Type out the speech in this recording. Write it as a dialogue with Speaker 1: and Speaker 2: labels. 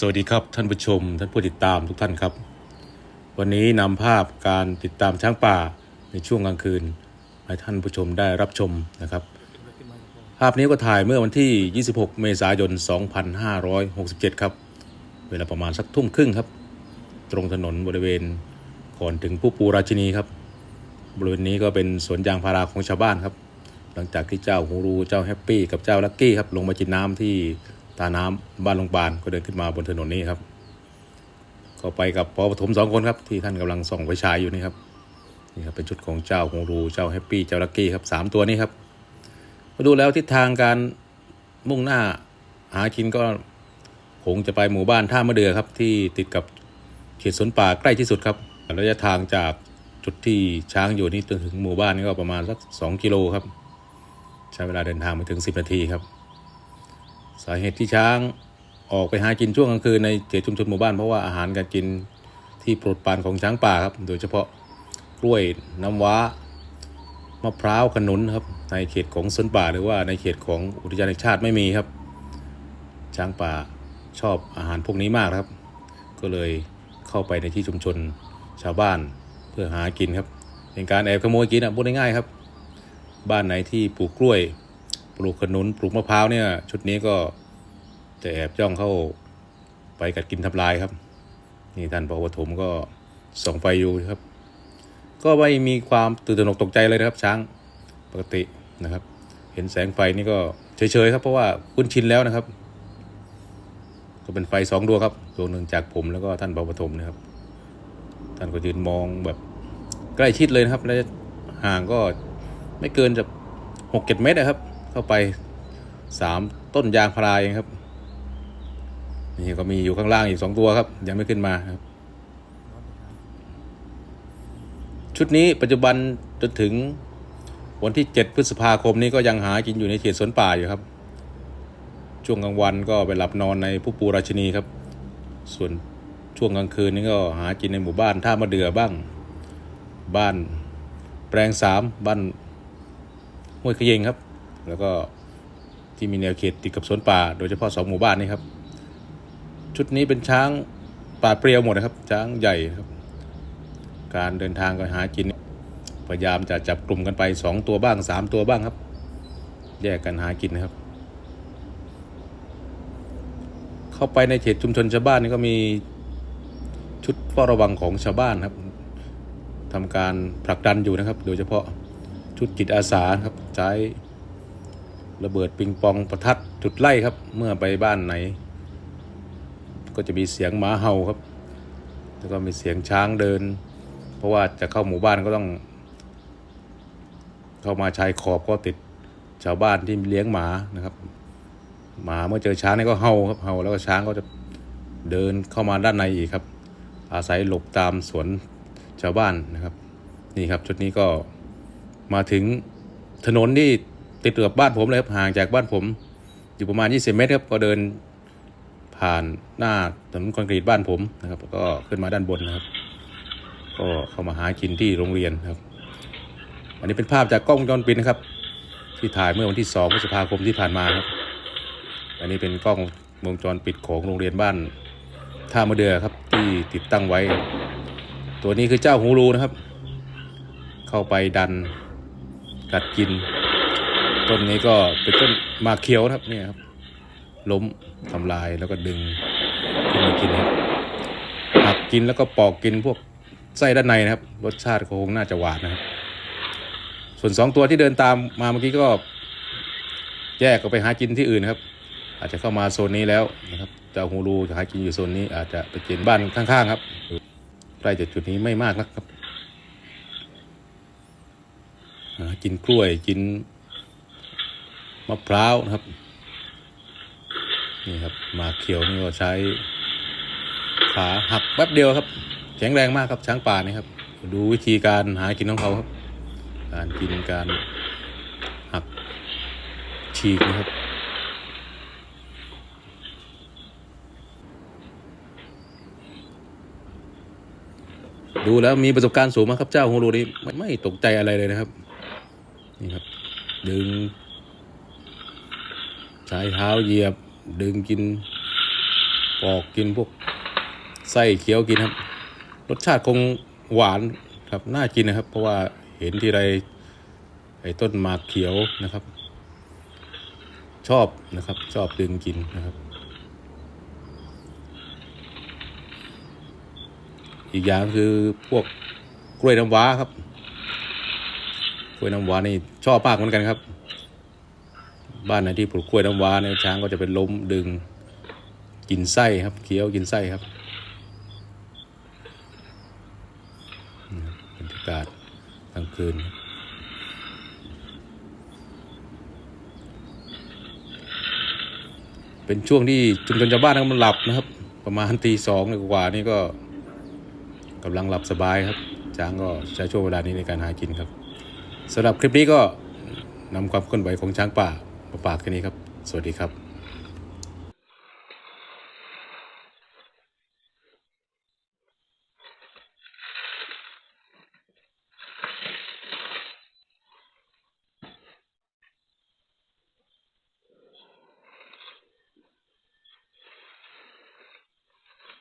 Speaker 1: สวัสดีครับท่านผู้ชม ท่านผู้ติดตามทุกท่านครับ วันนี้นำภาพการติดตามช้างป่าในช่วงกลางคืนให้ท่านผู้ชมได้รับชมนะครับ ภาพนี้ก็ถ่ายเมื่อวันที่ 26 เมษายน 2567 ครับ เวลาประมาณสักทุ่มครึ่งครับ ตรงถนนบริเวณก่อนถึงผู้ปูราชินีครับ บริเวณนี้ก็เป็นสวนยางพาราของชาวบ้านครับ หลังจากที่เจ้าฮูรูเจ้าแฮปปี้กับเจ้าลักกี้ครับลงมากินน้ำที่ ตาน้ำบ้านลงบานก็เดินขึ้นมาบนถนนนี้ครับ ก็ไปกับปอปฐมสองคนครับ ที่ท่านกำลังส่องไฟฉายอยู่นี่ครับนี่ครับเป็นชุดของเจ้าฮูรูเจ้าแฮปปี้เจ้าลักกี้ครับสามตัวนี้ครับมาดูแล้วทิศทางการมุ่งหน้าหากินก็คงจะไปหมู่บ้านท่ามะเดือครับ ที่ติดกับเขตสวนป่าใกล้ที่สุดครับระยะทางจากจุดที่ช้างอยู่นี่จนถึงหมู่บ้านนี่ก็ประมาณสัก 2 กิโลครับ ใช้เวลาเดินทางไปถึง 10 นาทีครับ สาเหตุที่ช้างออกไปหากินช่วงกลางคืนในเขตชุมชนหมู่บ้านเพราะว่าอาหารการกินที่โปรดปรานของช้างป่าครับ โดยเฉพาะกล้วยน้ำว้ามะพร้าวขนุนครับ ในเขตของสวนป่าหรือว่าในเขตของอุทยานแห่งชาติไม่มีครับ ช้างป่าชอบอาหารพวกนี้มากครับ ก็เลยเข้าไปในที่ชุมชนชาวบ้านเพื่อหากินครับเป็นการแอบขโมยกินอะพูดง่ายๆครับ บ้านไหนที่ปลูกกล้วย ปลูกขนุนปลูกมะพร้าวเนี่ย ชุดนี้ก็จะแอบย่องเข้าไปกัดกินทำลายครับ นี่ท่านปปฐมก็ส่องไฟอยู่ครับ ก็ไม่มีความตื่นตระหนกตกใจเลยนะครับช้างปกตินะครับ เห็นแสงไฟนี่ก็เฉยๆครับ เพราะว่าคุ้นชินแล้วนะครับ ก็เป็นไฟสองดวงครับดวงหนึ่งจากผมแล้วก็ท่านปปฐมนะครับ ท่านก็ยืนมองแบบใกล้ชิดเลยนะครับและห่างก็ไม่เกินจะหกเจ็ดเมตรนะครับ เข้าไปสามต้นยางพาราเองครับ นี่ก็มีอยู่ข้างล่างอีกสองตัวครับ ยังไม่ขึ้นมาครับ ชุดนี้ปัจจุบันจนถึงวันที่ 7 พฤษภาคมนี้ก็ยังหากินอยู่ในเขตสวนป่าอยู่ครับ ช่วงกลางวันก็ไปหลับนอนในผู้ปูราชินีครับ ส่วนช่วงกลางคืนนี่ก็หากินในหมู่บ้านท่ามะเดือบ้าง บ้านแปลงสามบ้านห้วยขยิงครับ แล้วก็ที่มีแนวเขตติดกับสวนป่า โดยเฉพาะสองหมู่บ้านนี้ครับ ชุดนี้เป็นช้างป่าเปรียวหมดนะครับ ช้างใหญ่ครับ การเดินทางก็หากิน พยายามจะจับกลุ่มกันไปสองตัวบ้างสามตัวบ้างครับ แยกกันหากินนะครับ เข้าไปในเขตชุมชนชาวบ้านนี่ก็มีชุดเฝ้าระวังของชาวบ้านครับทำการผลักดันอยู่นะครับ โดยเฉพาะชุดจิตอาสาครับใช้ ระเบิดปิงปองประทัดจุดไล่ครับ เมื่อไปบ้านไหน ก็จะมีเสียงหมาเห่าครับ แล้วก็มีเสียงช้างเดิน เพราะว่าจะเข้าหมู่บ้านก็ต้อง เข้ามาชายขอบก็ติดชาวบ้านที่เลี้ยงหมานะครับ หมาเมื่อเจอช้างนี่ก็เห่าครับเห่าแล้วก็ช้างก็จะเดินเข้ามาด้านในอีกครับ อาศัยหลบตามสวนชาวบ้านนะครับ นี่ครับ ชุดนี้ก็มาถึงถนนที่ ติดกับบ้านผมเลยครับห่างจากบ้านผม อยู่ประมาณ 20 เมตรครับก็เดินผ่านหน้าถนนคอนกรีตบ้านผมนะครับ ก็ขึ้นมาด้านบนนะครับ ก็เข้ามาหากินที่โรงเรียนครับ อันนี้เป็นภาพจากกล้องวงจรปิดนะครับ ที่ถ่ายเมื่อวันที่2พฤษภาคมที่ผ่านมาครับ อันนี้เป็นกล้องวงจรปิดของโรงเรียนบ้านท่ามะเดือครับที่ติดตั้งไว้ ตัวนี้คือเจ้าฮูรูนะครับ เข้าไปดันกัดกิน ต้นนี้ก็เป็นต้นมาเขียวครับเนี่ยครับ ล้มทำลายแล้วก็ดึงขึ้นมากินครับหักกินแล้วก็ปอกกินพวกไส้ด้านในนะครับ รสชาติคงน่าจะหวานนะครับ ส่วนสองตัวที่เดินตามมาเมื่อกี้ก็ แยกออกไปหากินที่อื่นครับ อาจจะเข้ามาโซนนี้แล้วนะครับเจ้าฮูรูจะหากินอยู่โซนนี้ อาจจะไปกินบ้านข้างๆครับใกล้จากจุดนี้ไม่มากนักครับกินกล้วยกิน มะพร้าวนะครับ นี่ครับ มาเขียวนี่ก็ใช้ขาหักแป๊บเดียวครับแข็งแรงมากครับช้างป่านี่ครับ ดูวิธีการหากินของเขาครับ การกินการหักฉีกนะครับดูแล้วมีประสบการณ์สูงมากครับเจ้าฮูรูนี่ไม่ตกใจอะไรเลยนะครับ นี่ครับ ดึง ช้เท้าเหยียบ ดึงกินปอกกินพวกไส้เคี้ยวกินครับ รสชาติคงหวานครับน่ากินนะครับ เพราะว่าเห็นทีไรไอ้ต้นหมากเขียวนะครับ ชอบนะครับ ชอบดึงกินนะครับ อีกอย่างคือพวกกล้วยน้ำว้าครับกล้วยน้ำว้านี่ชอบมากเหมือนกันครับ บ้านไหนที่ปลูกกล้วยน้ำว้าเนี่ยช้างก็จะเป็นล้มดึงกินไส้ครับเคี้ยวกินไส้ครับบรรยากาศกลางคืนเป็นช่วงที่ชุมชนชาวบ้านนั้นมันหลับนะครับ ประมาณตีสองกว่านี่ก็กำลังหลับสบายครับช้างก็ใช้ช่วงเวลานี้ในการหากินครับสำหรับคลิปนี้ก็นำความเคลื่อนไหวของช้างป่า มาฝากแค่นี้ครับ สวัสดีครับ